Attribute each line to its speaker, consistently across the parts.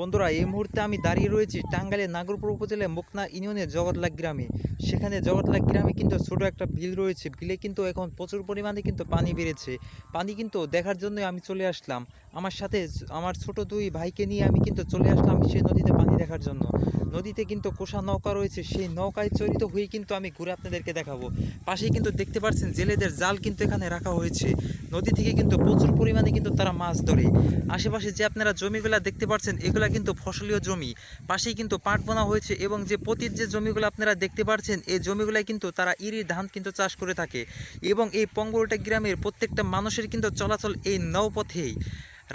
Speaker 1: বন্ধুরা, এই মুহূর্তে আমি দাঁড়িয়ে রয়েছি টাঙ্গাইলের নাগরপুর উপজেলার মুকনা ইউনিয়নের জগৎলাগ গ্রামে। সেখানে জগৎলাগ গ্রামে কিন্তু ছোট একটা বিল রয়েছে। বিলে কিন্তু এখন প্রচুর পরিমাণে কিন্তু পানি বেড়েছে। পানি কিন্তু দেখার জন্য আমি চলে আসলাম। আমার সাথে আমার ছোট দুই ভাইকে নিয়ে আমি কিন্তু চলে আসলাম সেই নদীতে পানি দেখার জন্য। নদীতে কিন্তু কোষা নৌকা রয়েছে, সেই নৌকায় চরিত হয়ে কিন্তু আমি ঘুরে আপনাদেরকে দেখাবো। পাশেই কিন্তু দেখতে পাচ্ছেন জেলেদের জাল কিন্তু এখানে রাখা হয়েছে। নদী থেকে কিন্তু প্রচুর পরিমাণে কিন্তু তারা মাছ ধরে। আশেপাশে যে আপনারা জমিগুলা দেখতে পাচ্ছেন, এগুলা কিন্তু ফসলীয় জমি। পাশেই কিন্তু পাট বোনা হয়েছে এবং যে পতির যে জমিগুলো আপনারা দেখতে পাচ্ছেন, এই জমিগুলাই কিন্তু তারা ইরি ধান কিন্তু চাষ করে থাকে। এবং এই পঙ্গলটা গ্রামের প্রত্যেকটা মানুষের কিন্তু চলাচল এই নৌপথেই।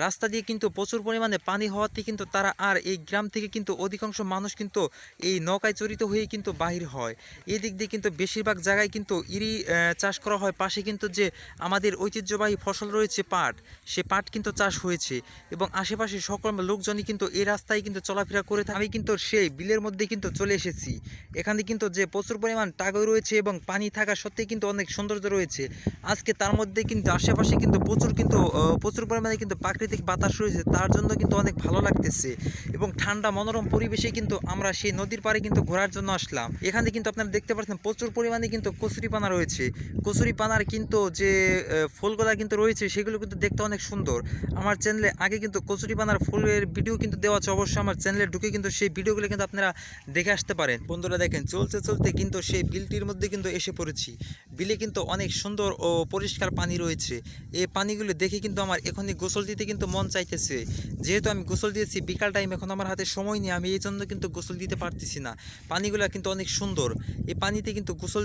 Speaker 1: রাস্তা দিয়ে কিন্তু প্রচুর পরিমাণে পানি হওয়াতে কিন্তু তারা আর এই গ্রাম থেকে কিন্তু অধিকাংশ মানুষ কিন্তু এই নৌকায় চরিত হয়ে কিন্তু বাহির হয়। এই দিক দিয়ে কিন্তু বেশিরভাগ জায়গায় কিন্তু ইরি চাষ করা হয়। পাশে কিন্তু যে আমাদের ঐতিহ্যবাহী ফসল রয়েছে পাট, সে পাট কিন্তু চাষ হয়েছে এবং আশেপাশে সকল লোকজনই কিন্তু এই রাস্তায় কিন্তু চলাফেরা করে থাকে। আমি কিন্তু সেই বিলের মধ্যে কিন্তু চলে এসেছি। এখানে কিন্তু যে প্রচুর পরিমাণ টাগই রয়েছে এবং পানি থাকা সত্ত্বেও কিন্তু অনেক সৌন্দর্য রয়েছে। আজকে তার মধ্যে কিন্তু আশেপাশে কিন্তু প্রচুর কিন্তু প্রচুর পরিমাণে কিন্তু প্রাকৃতিক বাতাস রয়েছে, তার জন্য কিন্তু অনেক ভালো লাগতেছে। এবং ঠান্ডা মনোরম পরিবেশে কিন্তু আমরা সেই নদীর পাড়ে কিন্তু ঘোরার জন্য আসলাম। এখানে কিন্তু আপনারা দেখতে পাচ্ছেন প্রচুর পরিমাণে কিন্তু কচুরি পানা রয়েছে। কচুরি পানার কিন্তু যে ফুলগুলা কিন্তু রয়েছে, সেগুলো কিন্তু দেখতে অনেক সুন্দর। আমার চ্যানেলে আগে কিন্তু কচুরি পানার ফুলের ভিডিও কিন্তু দেওয়া আছে, অবশ্যই আমার চ্যানেলে ঢুকে কিন্তু সেই ভিডিওগুলো কিন্তু আপনারা দেখে আসতে পারেন। বন্ধুরা দেখেন, চলতে চলতে কিন্তু সেই বিলটির মধ্যে কিন্তু এসে পড়েছি। বিলে কিন্তু অনেক সুন্দর ও পরিষ্কার পানি রয়েছে। এই পানিগুলো দেখে কিন্তু আমার এখনই গোসল দিতে কিন্তু মন চাইতেছে। যেহেতু আমি গোসল দিয়েছি, বিকাল টাইম এখন আমার হাতে সময় নেই, আমি এই জন্য কিন্তু গোসল দিতে পারতেছি না। পানিগুলো কিন্তু অনেক সুন্দর। এই পানিতে কিন্তু গোসল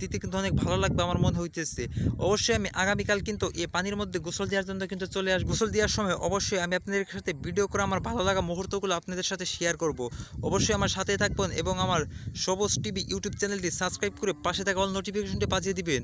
Speaker 1: দিতে কিন্তু অনেক ভালো লাগবে আমার মনে হইতেছে। অবশ্যই আমি আগামীকাল কিন্তু এই পানির মধ্যে গোসল দেওয়ার জন্য কিন্তু চলে আস, গোসল দেওয়ার সময় অবশ্যই আমি আপনাদের সাথে ভিডিও করে আমার ভালো লাগা মুহূর্তগুলো আপনাদের সাথে শেয়ার করব। অবশ্যই আমার সাথে থাকবেন এবং আমার সবুজ টিভি ইউটিউব চ্যানেলটি সাবস্ক্রাইব করে পাশে থাকা অল নোটিফিকেশনটি বাজিয়ে দিবেন